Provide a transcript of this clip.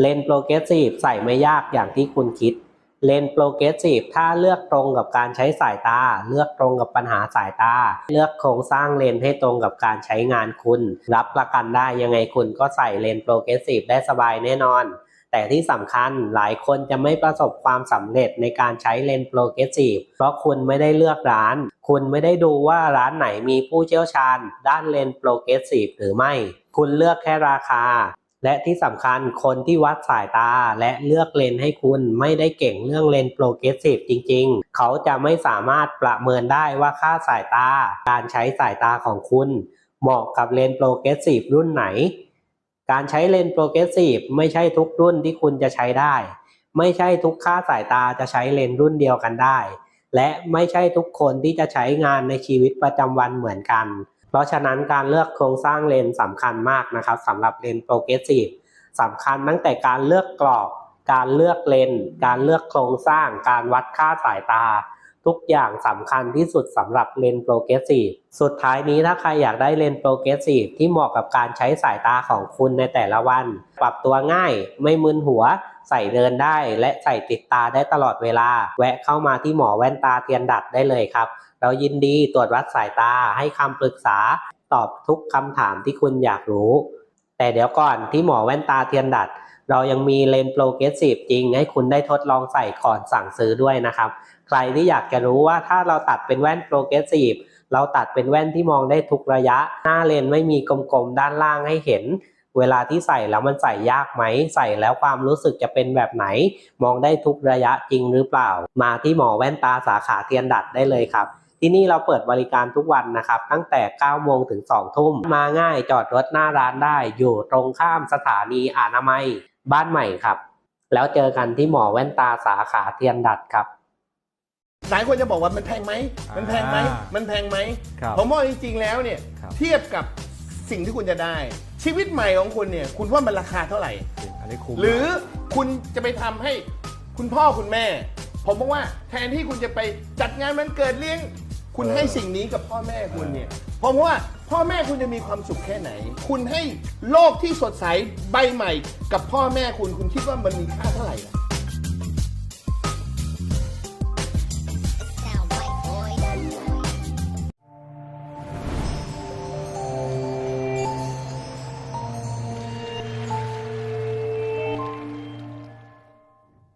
เลนโปรเกรสซีฟใส่ไม่ยากอย่างที่คุณคิด เลนโปรเกรสซีฟถ้าเลือกตรงกับการใช้สายตา เลือกตรงกับปัญหาสายตา เลือกโครงสร้างเลนให้ตรงกับการใช้งานคุณ รับประกันได้ยังไงคุณก็ใส่เลนโปรเกรสซีฟได้สบายแน่นอน แต่ที่สำคัญหลายคนจะไม่ประสบความสำเร็จในการใช้เลนโปรเกรสซีฟเพราะคุณไม่ได้เลือกร้าน คุณไม่ได้ดูว่าร้านไหนมีผู้เชี่ยวชาญ ด้านเลนโปรเกรสซีฟหรือไม่ คุณเลือกแค่ราคา และที่สำคัญคนที่วัดสายตาและเลือกเลนส์ให้คุณไม่ได้เก่งเรื่องเลนส์โปรเกรสซีฟจริง ๆ เขาจะไม่สามารถประเมินได้ว่าค่าสายตา การใช้สายตาของคุณ เหมาะกับเลนส์โปรเกรสซีฟรุ่นไหน การใช้เลนส์โปรเกรสซีฟไม่ใช่ทุกรุ่นที่คุณจะใช้ได้ ไม่ใช่ทุกค่าสายตาจะใช้เลนส์รุ่นเดียวกันได้ และไม่ใช่ทุกคนที่จะใช้งานในชีวิตประจำวันเหมือนกัน เพราะฉะนั้นการเลือกโครงสร้างเลนส์สำคัญมากนะครับสำหรับเลนส์โปรเกรสซีฟสำคัญตั้งแต่การเลือกกรอบ การเลือกเลนส์การเลือกโครงสร้าง การวัดค่าสายตา ทุกอย่างสำคัญที่สุดสำหรับเลนส์โปรเกรสซีฟสุดท้ายนี้ถ้าใครอยากได้เลนส์โปรเกรสซีฟที่เหมาะกับการใช้สายตาของคุณในแต่ละวัน ปรับตัวง่าย ไม่มึนหัว ใส่เดินได้ และใส่ติดตาได้ตลอดเวลา แวะเข้ามาที่หมอแว่นตาเทียนดัดได้เลยครับ เรายินดีตรวจวัดสายตาให้คำปรึกษาตอบทุกคำถามที่คุณอยากรู้ แต่เดี๋ยวก่อนที่หมอแว่นตาเทียนดัด เรายังมีเลนส์โปรเกรสซีฟจริง ให้คุณได้ทดลองใส่ก่อนสั่งซื้อด้วยนะครับ ใครที่อยากจะรู้ว่าถ้าเราตัดเป็นแว่นโปรเกรสซีฟเราตัดเป็นแว่นที่มองได้ทุกระยะ หน้าเลนไม่มีกลมๆด้านล่างให้เห็น เวลาที่ใส่แล้วมันใส่ยากไหม ใส่แล้วความรู้สึกจะเป็นแบบไหน มองได้ทุกระยะจริงหรือเปล่า มาที่หมอแว่นตาสาขาเทียนดัดได้เลยครับ ที่นี่เราเปิดบริการทุกวันนะครับ ตั้งแต่ 9 โมงถึง 2 ทุ่ม มาง่ายจอดรถหน้าร้านได้ อยู่ตรงข้ามสถานีอนามัยบ้านใหม่ครับ แล้วเจอกันที่หมอแว่นตาสาขาเทียนดัดครับ หลายคนจะบอกว่ามันแพงไหม มันแพงไหม อ่ามัมันแพงไหม ครับผมว่าจริงๆ แล้วเนี่ยครับ เทียบกับสิ่งที่คุณจะได้ ชีวิตใหม่ของคุณเนี่ยคุณว่ามันราคาเท่าไหร่จริงอันนี้คุ้มหรือคุณจะไปทำให้คุณพ่อคุณแม่ ผมบอกว่าแทนที่คุณจะไปจัดงานมันเกิดเลี้ยง คุณให้สิ่งนี้กับพ่อแม่คุณเนี่ยผมว่าพ่อแม่คุณจะมีความสุขแค่ไหน คุณให้โลกที่สดใสใบใหม่ กับพ่อแม่คุณคุณคิดว่ามันมีค่าเท่าไหร่ล่ะ